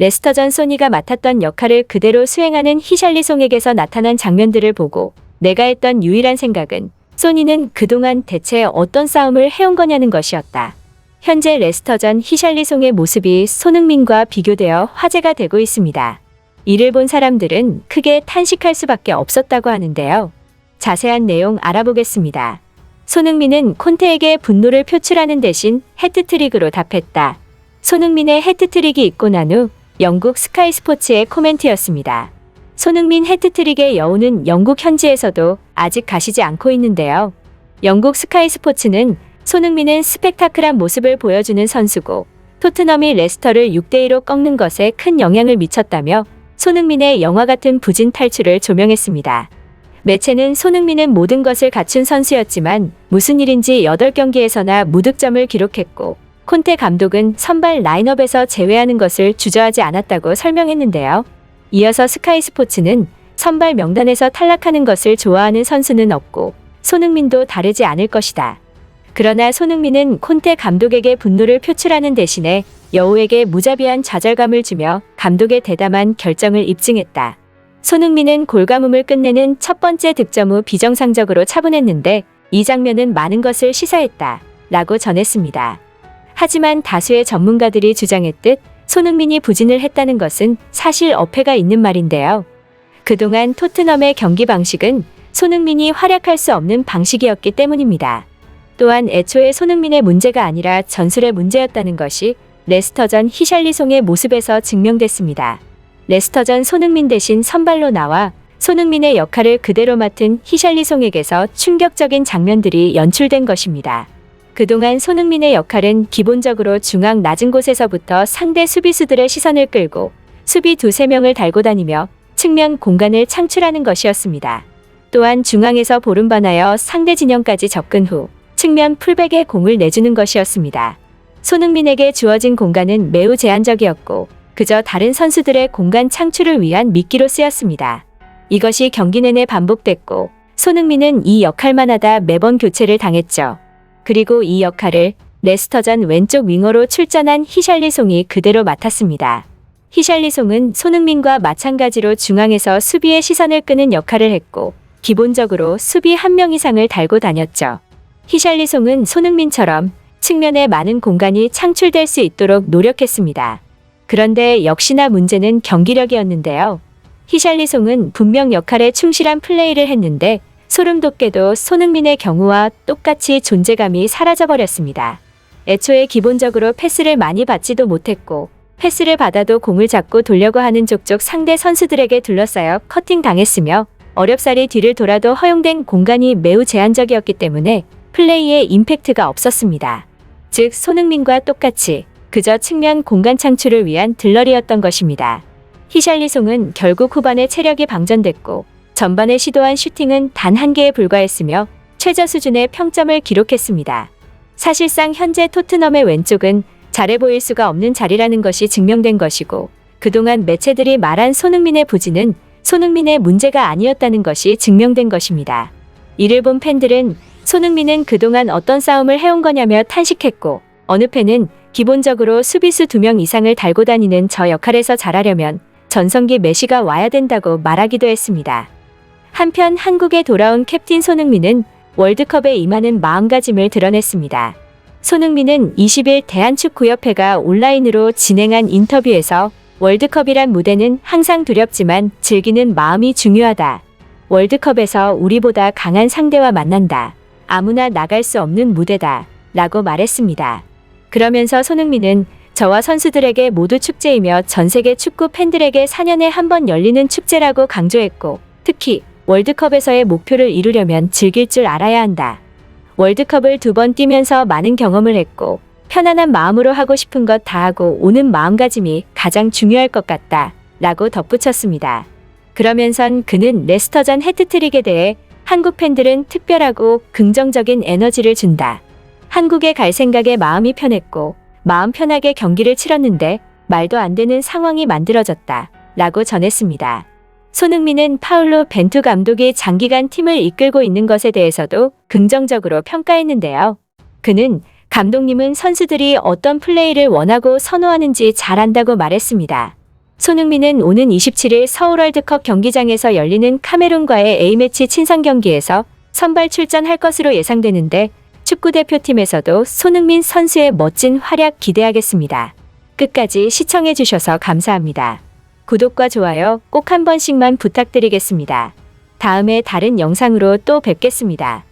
레스터 전 소니가 맡았던 역할을 그대로 수행하는 히샬리송에게서 나타난 장면들을 보고 내가 했던 유일한 생각은 소니는 그동안 대체 어떤 싸움을 해온 거냐는 것이었다. 현재 레스터 전 히샬리송의 모습이 손흥민과 비교되어 화제가 되고 있습니다. 이를 본 사람들은 크게 탄식할 수밖에 없었다고 하는데요. 자세한 내용 알아보겠습니다. 손흥민은 콘테에게 분노를 표출하는 대신 해트트릭으로 답했다. 손흥민의 해트트릭이 있고 난 후 영국 스카이 스포츠의 코멘트였습니다. 손흥민 해트트릭의 여우는 영국 현지에서도 아직 가시지 않고 있는데요. 영국 스카이 스포츠는 손흥민은 스펙타클한 모습을 보여주는 선수고 토트넘이 레스터를 6대2로 꺾는 것에 큰 영향을 미쳤다며 손흥민의 영화 같은 부진 탈출을 조명했습니다. 매체는 손흥민은 모든 것을 갖춘 선수였지만 무슨 일인지 8경기에서나 무득점을 기록했고 콘테 감독은 선발 라인업에서 제외하는 것을 주저하지 않았다고 설명했는데요. 이어서 스카이 스포츠는 선발 명단에서 탈락하는 것을 좋아하는 선수는 없고 손흥민도 다르지 않을 것이다. 그러나 손흥민은 콘테 감독에게 분노를 표출하는 대신에 여우에게 무자비한 좌절감을 주며 감독의 대담한 결정을 입증했다. 손흥민은 골가움을 끝내는 첫 번째 득점 후 비정상적으로 차분했는데 이 장면은 많은 것을 시사했다. 라고 전했습니다. 하지만 다수의 전문가들이 주장했듯 손흥민이 부진을 했다는 것은 사실 어폐가 있는 말인데요. 그동안 토트넘의 경기 방식은 손흥민이 활약할 수 없는 방식이었기 때문입니다. 또한 애초에 손흥민의 문제가 아니라 전술의 문제였다는 것이 레스터전 히샬리송의 모습에서 증명됐습니다. 레스터전 손흥민 대신 선발로 나와 손흥민의 역할을 그대로 맡은 히샬리송에게서 충격적인 장면들이 연출된 것입니다. 그동안 손흥민의 역할은 기본적으로 중앙 낮은 곳에서부터 상대 수비수들의 시선을 끌고 수비 두세 명을 달고 다니며 측면 공간을 창출하는 것이었습니다. 또한 중앙에서 보름반하여 상대 진영까지 접근 후 측면 풀백에 공을 내주는 것이었습니다. 손흥민에게 주어진 공간은 매우 제한적이었고 그저 다른 선수들의 공간 창출을 위한 미끼로 쓰였습니다. 이것이 경기 내내 반복됐고 손흥민은 이 역할만 하다 매번 교체를 당했죠. 그리고 이 역할을 레스터전 왼쪽 윙어로 출전한 히샬리송이 그대로 맡았습니다. 히샬리송은 손흥민과 마찬가지로 중앙에서 수비의 시선을 끄는 역할을 했고 기본적으로 수비 한 명 이상을 달고 다녔죠. 히샬리송은 손흥민처럼 측면에 많은 공간이 창출될 수 있도록 노력했습니다. 그런데 역시나 문제는 경기력이었는데요. 히샬리송은 분명 역할에 충실한 플레이를 했는데 소름 돋게도 손흥민의 경우와 똑같이 존재감이 사라져버렸습니다. 애초에 기본적으로 패스를 많이 받지도 못했고 패스를 받아도 공을 잡고 돌려고 하는 족족 상대 선수들에게 둘러싸여 커팅 당했으며 어렵사리 뒤를 돌아도 허용된 공간이 매우 제한적이었기 때문에 플레이에 임팩트가 없었습니다. 즉 손흥민과 똑같이 그저 측면 공간 창출을 위한 들러리였던 것입니다. 히샬리송은 결국 후반에 체력이 방전됐고 전반에 시도한 슈팅은 단 한 개에 불과했으며 최저 수준의 평점을 기록했습니다. 사실상 현재 토트넘의 왼쪽은 잘해 보일 수가 없는 자리라는 것이 증명된 것이고 그동안 매체들이 말한 손흥민의 부진은 손흥민의 문제가 아니었다는 것이 증명된 것입니다. 이를 본 팬들은 손흥민은 그동안 어떤 싸움을 해온 거냐며 탄식했고 어느 팬은 기본적으로 수비수 두명 이상을 달고 다니는 저 역할에서 잘하려면 전성기 메시가 와야 된다고 말하기도 했습니다. 한편 한국에 돌아온 캡틴 손흥민은 월드컵에 임하는 마음가짐을 드러냈습니다. 손흥민은 20일 대한축구협회가 온라인으로 진행한 인터뷰에서 월드컵이란 무대는 항상 두렵지만 즐기는 마음이 중요하다. 월드컵에서 우리보다 강한 상대와 만난다. 아무나 나갈 수 없는 무대다. 라고 말했습니다. 그러면서 손흥민은 저와 선수들에게 모두 축제이며 전 세계 축구 팬들에게 4년에 한 번 열리는 축제라고 강조했고 특히 월드컵에서의 목표를 이루려면 즐길 줄 알아야 한다. 월드컵을 두 번 뛰면서 많은 경험을 했고 편안한 마음으로 하고 싶은 것 다 하고 오는 마음가짐이 가장 중요할 것 같다. 라고 덧붙였습니다. 그러면선 그는 레스터전 해트트릭에 대해 한국 팬들은 특별하고 긍정적인 에너지를 준다. 한국에 갈 생각에 마음이 편했고 마음 편하게 경기를 치렀는데 말도 안 되는 상황이 만들어졌다. 라고 전했습니다. 손흥민은 파울로 벤투 감독이 장기간 팀을 이끌고 있는 것에 대해서도 긍정적으로 평가했는데요. 그는 감독님은 선수들이 어떤 플레이를 원하고 선호하는지 잘 안다고 말했습니다. 손흥민은 오는 27일 서울 월드컵 경기장에서 열리는 카메룬과의 A매치 친선 경기에서 선발 출전할 것으로 예상되는데 축구 대표팀에서도 손흥민 선수의 멋진 활약 기대하겠습니다. 끝까지 시청해 주셔서 감사합니다. 구독과 좋아요 꼭 한 번씩만 부탁드리겠습니다. 다음에 다른 영상으로 또 뵙겠습니다.